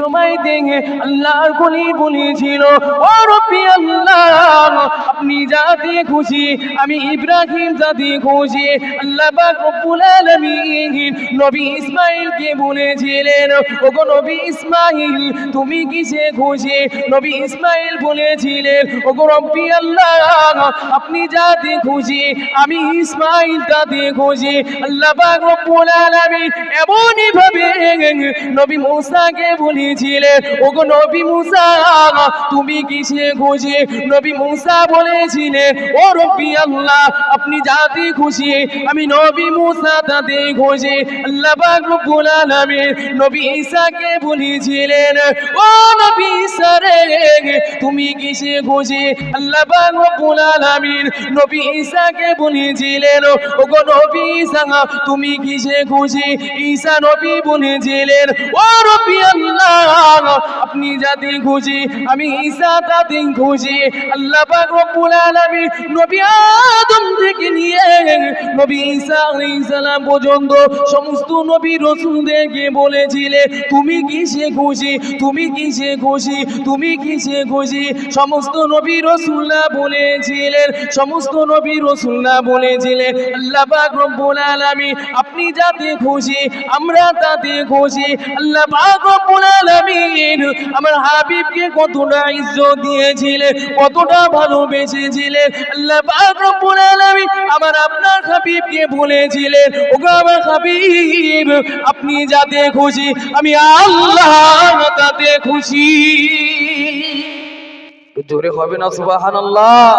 সময় দেখে আল্লাহর কলি বলেছিল, ও আল্লাহ, আপনি যাতে খুশি, আমি ইব্রাহিম যাতে খুশি, আল্লাহ রব্বুল নবী ইসমাইলকে বলেছিলেন নবী ইসমাইল, তুমি কিসে খুশি? নবী ইসমাইল বলেছিলেন রব্বি আল্লাহ, আপনি যাতে খুশি, আমি ইসমাইল তাতে খুশি। আল্লাহ রব্বুল এমনই ভাবে নবী মুসাকে বলেছিলেন ওগো নবী মুসা, তুমি কিসে খুশি? নবী মুসা বলেছিলে, ও রব্বি আল্লাহ, আপনি যাতে খুশি, আমি নবী মুসা তাতে খুশি। আল্লাহ রব্বুল আলামিন নবী ঈসাকে বলেছিলেন, ও নবী ঈসা তুমি কিসে খুশি আল্লাহ নবী ঈসাকে বলেছিলেন ওগো নবী ঈসা, তুমি কিসে খুশি? ঈসা নবী ও আল্লাহ, আপনি যাতে খুশি, আমি ঈসা তাতে খুশি। আল্লাহ নবী আদম থেকে নিয়ে নবী ঈসা পর্যন্ত সমস্ত নবী রাসূলদেরকে বলেছিলে তুমি কিসে খুশি? তুমি কিসে খুশি? তুমি সমস্ত নবী রাসূলরা বলেছিলেন, সমস্ত নবী রাসূলরা বলেছিলেন, আল্লাহ পাক রব্বুল আলামিন, আপনি যাতে খুশি আমরা তাতে খুশি আল্লাহ পাক রব্বুল আলামিন আমার হাবিবকে কতটা ইজ্জত দিয়েছিলেন, কতটা ভালোবেসেছিলেন। আল্লাহ পাক রব্বুল আলামিন আমার আপনার হাবিবকে বলেছিলেন, ওগো আমার হাবিব, আপনি যাতে খুশি আমি আল্লাহ তাতে খুশি। জোরে হবে না, সুবহানাল্লাহ।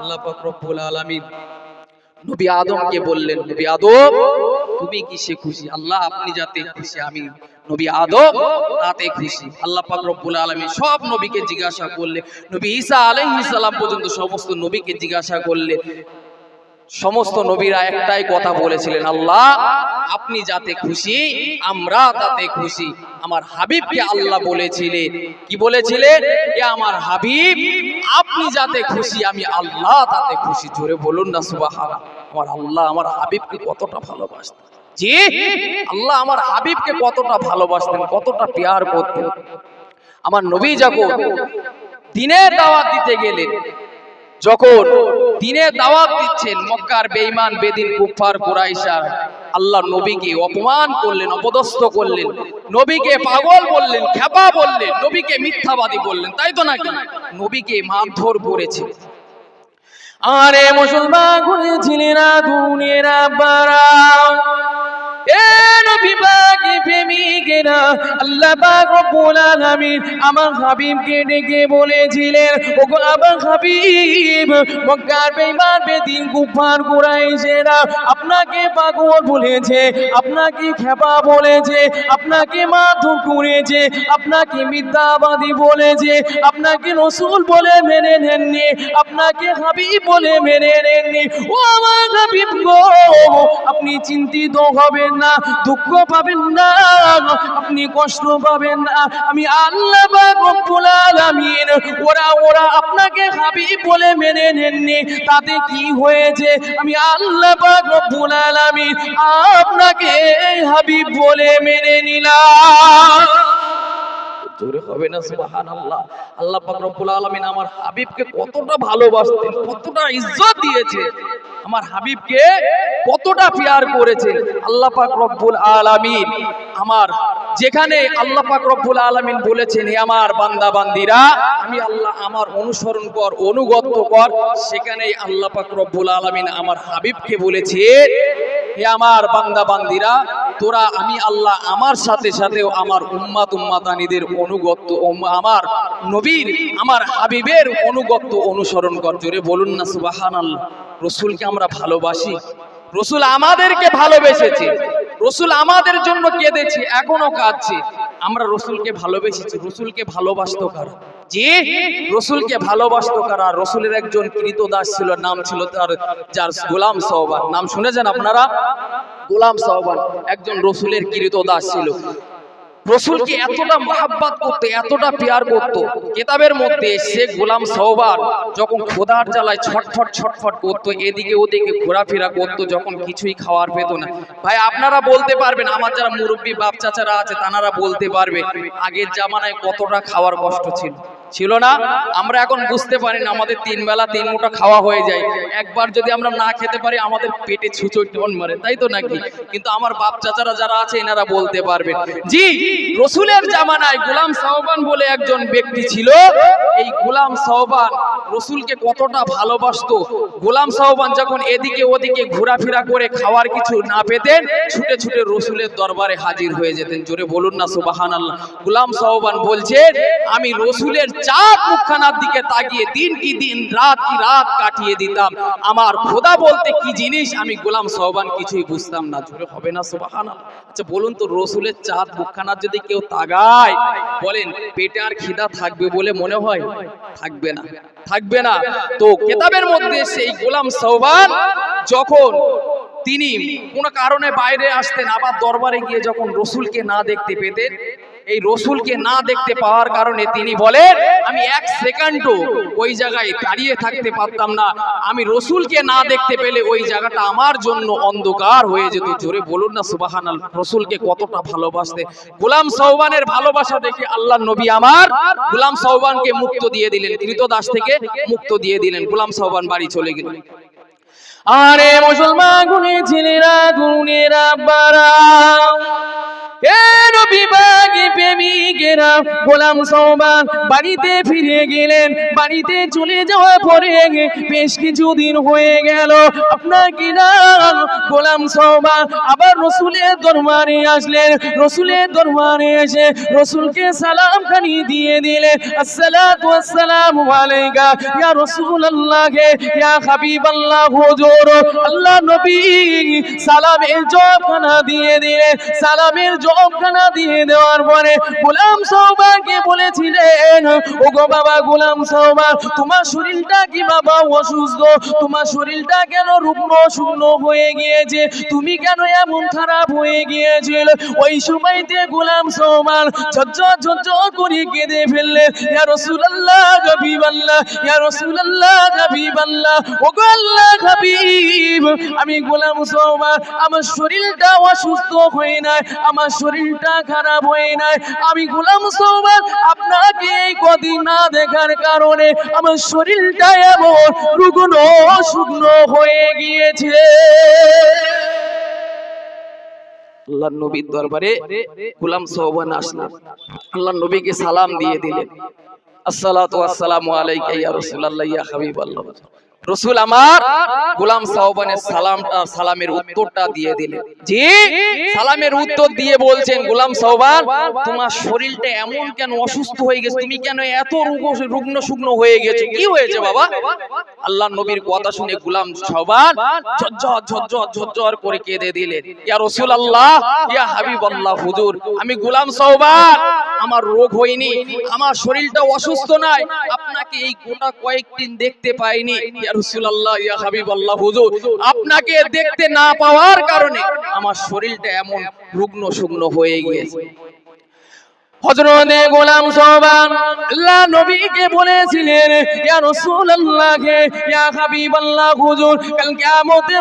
আল্লাহ পাক রব্বুল আলামিন নবী আদমকে বললেন, নবী আদম, তুমি কিসে খুশি? আল্লাহ, আপনি যাতে খুশি, আমি নবী আদম, তাতে খুশি। আল্লাহ পাক রব্বুল আলামিন সব নবীকে জিজ্ঞাসা করলে নবী ঈসা আলাইহিস সালাম পর্যন্ত সমস্ত নবীকে জিজ্ঞাসা করলে সমস্ত নবীরা একটাই কথা বলেছিলেন, আল্লাহ, আপনি যাতে খুশি, আমরা তাতে খুশি। আমার হাবিবকে আল্লাহ বলেছিলেন। কি বলেছিলেন? এ আমার হাবিব, আপনি যাতে খুশি, আমি আল্লাহ তাতে খুশি। জোরে বলুন না, সুবহানাল্লাহ। আমার আল্লাহ আমার হাবিবকে কতটা ভালোবাসতেন। জি, আল্লাহ আমার হাবিবকে কতটা ভালোবাসতেন, কতটা পেয়ার করতেন। আমার নবী যখন দিনের দাওয়াত দিতে গেলেন। যখন দিনে দাওয়াত দিচ্ছেন মক্কার বেঈমান বেদিন কুফার কুরাইশা আল্লাহ নবীকে অপমান করলেন অপদস্থ করলেন। নবীকে পাগল বললেন খেপা বললেন নবীকে মিথ্যাবাদী বললেন তাই তো নাকি? নবীকে মারধর করেছে। আরে মুসলমান ঘুরেছিলেন দুনিয়ার আব্বারা। এ নবী পাকে প্রেমিকেরা, আল্লাহ পাক রব্বুল আলামিন আমার হাবিবকে ডেকে বলেছিলেন, ওগো আমার হাবিব, মক্কার বেঈমান, বেদিন কুফার কুরাইশেরা, আপনাকে পাগল বলেছে, আপনাকে খেপা বলেছে, আপনাকে মারধর করেছে, আপনাকে মিথ্যাবাদী বলেছে, আপনাকে রসুল বলে মেনে নেননি, আপনাকে হাবিব বলে মেনে নেননি। ও আমার হাবিব গো, আপনি চিন্তিত হবেন না, দুঃখ পাবেন না আপনি কষ্ট পাবেন না। আমি আল্লাহ রব্বুল আলামিন, ওরা ওরা আপনাকে হাবিব বলে মেনে নেননি। তাতে কি হয়েছে? আমি আল্লাহ রব্বুল আলামিন আপনাকে হাবিব বলে মেনে নিলাম। জোরে হবে না, সুবহানাল্লাহ। আল্লাহ পাক রব্বুল আলামিন আমার হাবিবকে কতটা ভালোবাসতেন, কতটা ইজ্জত দিয়েছে আমার হাবিবকে কতটা পেয়ার করেছে আল্লাহ পাক রব্বুল আলামিন আমার যেখানে আল্লাহ পাক রব্বুল আলামিন বলেছেন, হে আমার বান্দা বান্দিরা আমি আল্লাহ আমার অনুসরণ কর অনুগত কর। সেখানেই আল্লাহ পাক রব্বুল আলামিন আমার হাবিবকে বলেছে হে আমার বান্দা বান্দিরা তোরা, আমি আল্লাহ আমার সাথে সাথেও আমার উম্মাত উম্মাতানিদের অনুগত উম- আমার নবীর, আমার হাবিবের অনুগত অনুসরণ কর। জোরে বলুন না সুবহানাল্লাহ রসুলকে আমরা ভালোবাসি। রসুল আমাদেরকে ভালোবেসেছে। রসুল আমাদের জন্য কেঁদেছে, এখনও কাঁদছে। আমরা রসুলকে ভালোবেসেছি। রসুলকে ভালোবাসতো কারা? যে রসুলকে ভালোবাসতো কারা? রসুলের একজন কৃতদাস ছিল, নাম ছিল তার, যার গোলাম সহবার নাম শুনেছেন আপনারা? গোলাম সহবান, একজন রসুলের কৃতদাস ছিল। রসুলকে এতটা মহাব্বাত করতো, এতটা পেয়ার করতো? কেতাবের মধ্যে সে গোলাম সহবার যখন খোদার জ্বালায় ছটফট ছটফট করতো, এদিকে ওদিকে ঘোরাফেরা করতো, যখন কিছুই খাওয়ার পেত না। ভাই, আপনারা বলতে পারবেন, আমার যারা মুরব্বী, বাপ চাচারা আছে, তানারা বলতে পারবে, আগের জামানায় কতটা খাওয়ার কষ্ট ছিল। ছিল না। আমরা এখন বুঝতে পারি না, আমাদের তিন বেলা তিন মুঠো খাওয়া হয়ে যায়। একবার যদি আমরা না খেতে পারি, আমাদের পেটে ছুঁচোর টন মারে, তাই তো নাকি? কিন্তু আমার বাপ চাচারা যারা আছে, এনারা বলতে পারবেন। জি, রসুলের জামানায় গোলাম সাহবান বলে একজন ব্যক্তি ছিল। এই গোলাম সাহবান রসুলকে কতটা ভালোবাসতো। গোলাম সাহবান যখন এদিকে ওদিকে ঘোরাফেরা করে খাওয়ার কিছু না পেতেন, ছুটে ছুটে রসুলের দরবারে হাজির হয়ে যেতেন। জোরে বলুন না সুবাহান আল্লাহ গোলাম সাহবান বলছেন, আমি রসুলের চাপ মুখখানার দিকে তাকিয়ে দিন কি দিন রাত কি রাত কাটিয়ে দিতাম। আমার খোদা বলতে কি জিনিস? আমি গোলাম সাহবান কিছুই বুঝতাম না। জোরে হবে না সুবাহান আচ্ছা বলুন তো, রসুলের চাঁদ মুখখানার যদি কেউ তাগায় বলেন, পেটে আর খিদা থাকবে বলে মনে হয়? থাকবে না। থাকবে না। তো কেতাবের মধ্যে সেই গোলাম সাহবান যখন তিনি কোনো কারণে বাইরে আসতেন, আবার দরবারে গিয়ে যখন রসুলকে না দেখতে পেতেন এই রসুলকে না দেখতে পাওয়ার কারণে তিনি বলেন, আমি এক সেকেন্ডও ওই জায়গায় দাঁড়িয়ে থাকতে পারতাম না। আমি রসুলকে না দেখতে পেলে ওই জায়গাটা আমার জন্য অন্ধকার হয়ে যেত। জোরে বলুন না সুবাহান রসুলকে কতটা ভালোবাসতে। গোলাম সৌবানের ভালোবাসা দেখে আল্লাহ নবী আমার গোলাম সৌবানকে মুক্ত দিয়ে দিলেন। দাস থেকে মুক্ত দিয়ে দিলেন। গোলাম সৌবান বাড়ি চলে গেলেন আরে মুসলমান গুনে ছেলেরা গুনেরা বারা গোলাম সৌবান বাড়িতে ফিরে গেলেন, বাড়িতে চলে যাওয়ার পরে বেশ কিছুদিন হয়ে গেল। আপনার গোলাম সৌবান আবার রসুলের দরবারে আসলেন। রসুলের দরবারে এসে রসুলকে সালাম খানি দিয়ে দিলেন। আসসালাতু আলাইকা, ইয়া রাসূলুল্লাহ, ইয়া হাবিবাল্লাহ, হুজুর। আল্লাহ নবী সালামের জবাবখানা দিয়ে দিলেন। সালামের জবাবখানা দিয়ে দেওয়ার পরে গোলাম সৌবাকে বলেছিলেন ও গো বাবা গোলাম সৌবা তোমার শরীরটা কি বাবা অসুস্থ? তোমার শরীরটা কেন রুগ্ন শুকনো হয়ে গিয়েছে? তুমি কেন এমন খারাপ হয়ে গিয়েছিল? ওই সময়তে গোলাম সৌমান ঝরঝর ঝরঝর করে কেঁদে ফেললেন, ইয়া রাসূলুল্লাহ, হাবিবাল্লাহ, ইয়া রাসূলুল্লাহ, হাবিবাল্লাহ ও গো আল্লাহ, হাবিব আমি গোলাম সৌমান আমার শরীরটা অসুস্থ হয়ে নাই, আমার শরীরটা খারাপ হয়ে নাই। আমি গোলাম সৌমান আপনাকে এই কদিন না দেখার কারণে আমার শরীরটা এমন রুগ্ন শুকনো হয়ে গিয়েছে। আল্লাহ নবীর দরবারে গোলাম সোহবান আসলেন আল্লাহ নবীকে সালাম দিয়ে দিলেন। আসসালাতু আসসালামু আলাইকা ইয়া রাসূলুল্লাহ, ইয়া রসুল আমার গোলাম সাহবানের সালামটা, সালামের উত্তরটা দিয়ে দিলেন। জি? সালামের উত্তর দিয়ে বলছেন, গোলাম সাহবান, তোমার শরীরটা এমন কেন অসুস্থ হয়ে গেছে? তুমি কেন এত রুগ্ন- শুকনো হয়ে গেছে? কি হয়েছে বাবা? আল্লাহ নবীর কথা শুনে গোলাম সাহবান ঝরঝর ঝরঝর ঝরঝর করে কেঁদে দিলেন। ইয়া রসুল আল্লাহ ইয়া হাবিব আল্লাহ হুজুর, আমি গোলাম সাহবান, আমার রোগ হয়নি, আমার শরীরটা অসুস্থ নাই, আপনাকে এই গোটা কয়েকদিন দেখতে পাইনি। আপনাকে দেখতে না পাওয়ার কারণে আমার শরীরটা এমন রুগ্ন শুগ্ন হয়ে গিয়েছে। হযরতে গোলাম নবীকে বলেছিলেন, ইয়া ইয়া হাবিবাল্লাহ, হুজুর, কাল কিয়ামতে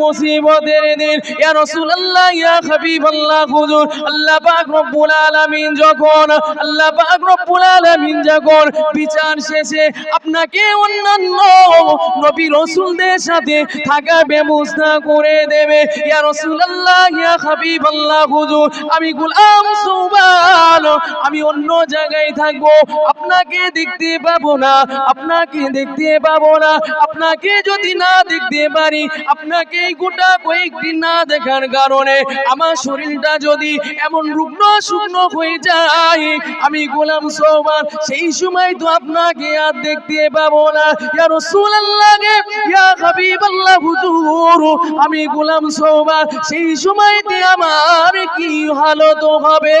মুসিবতের দিন, ইয়া রাসূলুল্লাহ, ইয়া হাবিবাল্লাহ, হুজুর, আল্লাহ পাক রব্বুল আলামিন যখন, আল্লাহ পাক রব্বুল আলামিন যখন বিচার শেষে আপনাকে অন্যান্য নবী রাসূলদের সাথে থাকা ব্যবস্থা করে দেবে, ইয়া রাসূলুল্লাহ, ইয়া হাবিবাল্লাহ, হুজুর, আমি গোলাম সুবান আমি অন্য জায়গায় থাকব, আপনাকে দেখতে পাবো না, আপনাকে দেখতে পাবো না, আপনাকে যদি না দেখতে পারি, আপনাকে গোটা কয়েকদিন না দেখার কারণে আমার শরীরটা যদি এমন রুগ্ন শুকনো হয়ে যায়, আমি গোলাম সোমান সেই সময় তো আপনাকে আর দেখতে পাবো না। ইয়া রাসূলুল্লাহ হাবিবাল্লাহ হুজুর, আমি গোলাম সোমান সেই সময়তে আমার কি হালত হবে?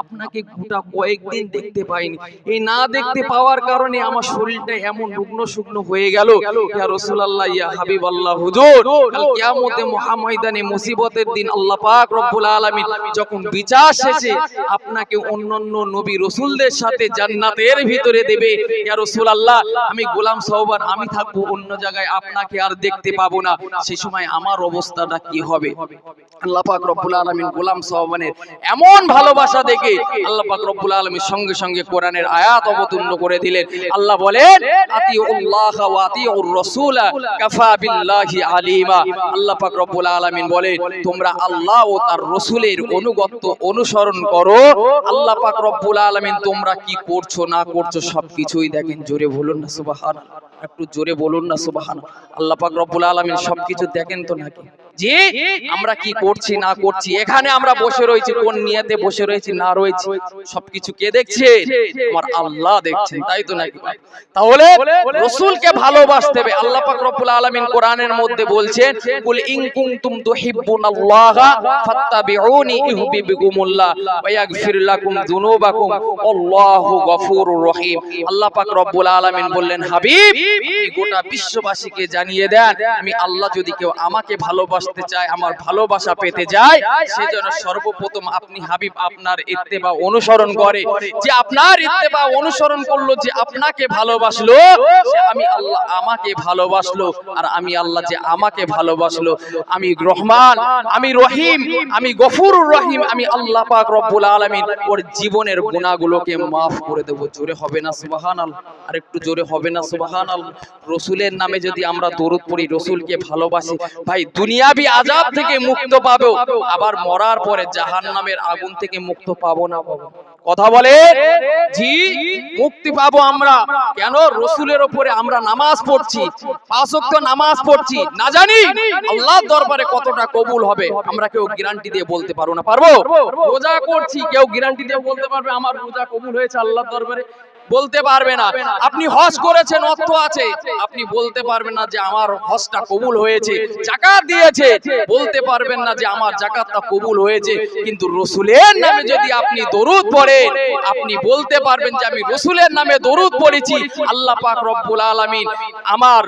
আপনাকে গোটা কয়েকদিন দেখতে পাইনি। এই না দেখতে পাওয়ার কারণে আমার শরীরটা এমন রুগ্ন হয়ে গেল। কিয়ামতে মহাময়দানে মুসিবতের দিন আল্লাহ পাক রব্বুল যখন বিচার শেষে আপনাকে অন্যান্য নবী রসুলদের সাথে জান্নাতের ভিতরে দেবে, ইয়া আমি গোলাম সওবান আমি থাকব অন্য জায়গায়, আপনাকে আর দেখতে পাবো না। সেই সময় আমার অবস্থাটা কি হবে? আল্লাহ পাক রব্বুল আলামিন গোলাম সওবানের এমন ভালোবাসা দেখে আল্লাহ পাক রব্বুল আলামিন সঙ্গে সঙ্গে কোরআনের আয়াত অবতীর্ণ করে দিলেন। আল্লাহ বলেন, আতিউল্লাহ ওয়া আতিউর রাসূল কাফা বিল্লাহি আলিমা। আল্লাহ পাক রব্বুল আলামিন বলেন, তোমরা আল্লাহ ও তার রাসূলের অনুগত্য অনুসরণ করো। আল্লাহ পাক রব্বুল আলামিন, তোমরা কি করছ, না করছ সবকিছুই দেখেন, জোরে বলুন না সুবহানাল্লাহ। একটু জোরে বলুন না সুবহানাল্লাহ। আল্লাহ পাক রব্বুল আলামিন, সবকিছু দেখেন তো নাকি? জি আমরা কি করছি, না করছি, এখানে আমরা বসে রয়েছি, কোন নিয়তে বসে রয়েছি, না রয়েছি, সবকিছু কে দেখছে? আমার আল্লাহ দেখছেন, তাই তো নাকি তাহলে রাসূলকে ভালোবাসতে হবে। আল্লাহ পাক রব্বুল আলামিন কোরআনের মধ্যে বলছেন, কুল ইন কুনতুম তুহিব্বুনাল্লাহা ফাত্তাবিউনি ইউহিব্বুকুমুল্লাহ ওয়া ইয়াগফির লাকুম যুনুবাকুম আল্লাহু গফুরুর রহিম। আল্লাহ পাক রব্বুল আলামিন বললেন, হাবিব গোটা বিশ্ববাসীকে জানিয়ে দেন, আমি আল্লাহ যদি কেউ আমাকে ভালোবাসতে চায় আমার ভালোবাসা পেতে যায় সেজন্য সর্বপ্রথম আপনি হাবিব আপনার ইত্তেবা অনুসরণ করে যে আপনার ইত্তেবা অনুসরণ করল যে আপনাকে ভালোবাসলো সে আমি আল্লাহ আমাকে ভালোবাসলো আর আমি আল্লাহ যে আমাকে ভালোবাসলো আমি রহমান আমি রহিম আমি গফুরুর রহিম আমি আল্লাহ পাক রব্বুল আলামিন। ওর জীবনের গুনাহগুলোকে maaf করে দেব জোরে হবে না সুবহানাল্লাহ। আর একটু জোরে হবে না সুবহানাল্লাহ। রসুলের নামে যদি আমরা দরুদ পড়ি রসুলকে ভালোবাসি ভাই দুনিয়াবি আজাব থেকে মুক্ত পাবো। আবার মরার পরে জাহান্নামের আগুন থেকে মুক্ত পাবো না পাবো। কথা বলে? জি মুক্তি পাবো আমরা। কেন? রসুলের ওপরে আমরা নামাজ পড়ছি। পাঁচ ওয়াক্ত নামাজ পড়ছি। না জানি আল্লাহর দরবারে কতটা কবুল হবে। আমরা কেউ গ্যারান্টি দিয়ে বলতে পারব না। পারব? রোজা করছি কেউ গ্যারান্টি দিয়ে বলতে পারবে আমার রোজা কবুল হয়েছে আল্লাহর দরবারে। বলতে পারবে না। আপনি হজ করেছেন, অর্থ আছে। আপনি বলতে পারবেন না যে আমার হজটা কবুল হয়েছে, জাকাত দিয়েছে। বলতে পারবেন না যে আমার জাকাতটা কবুল হয়েছে। কিন্তু রসুলের নামে যদি আপনি দরুদ পড়েন, আপনি বলতে পারবেন যে আমি রসুলের নামে দরুদ পড়েছি। আল্লাহ পাক রব্বুল আলামিন আমার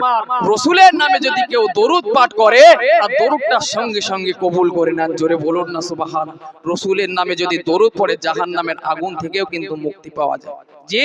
রসুলের নামে যদি কেউ দরুদ পাঠ করে তার দরুদটা সঙ্গে সঙ্গে কবুল করে নেন। জোরে বলুন না সুবাহান রসুলের নামে যদি দরুদ পড়ে জাহান্নামের আগুন থেকেও কিন্তু মুক্তি পাওয়া যায়। জি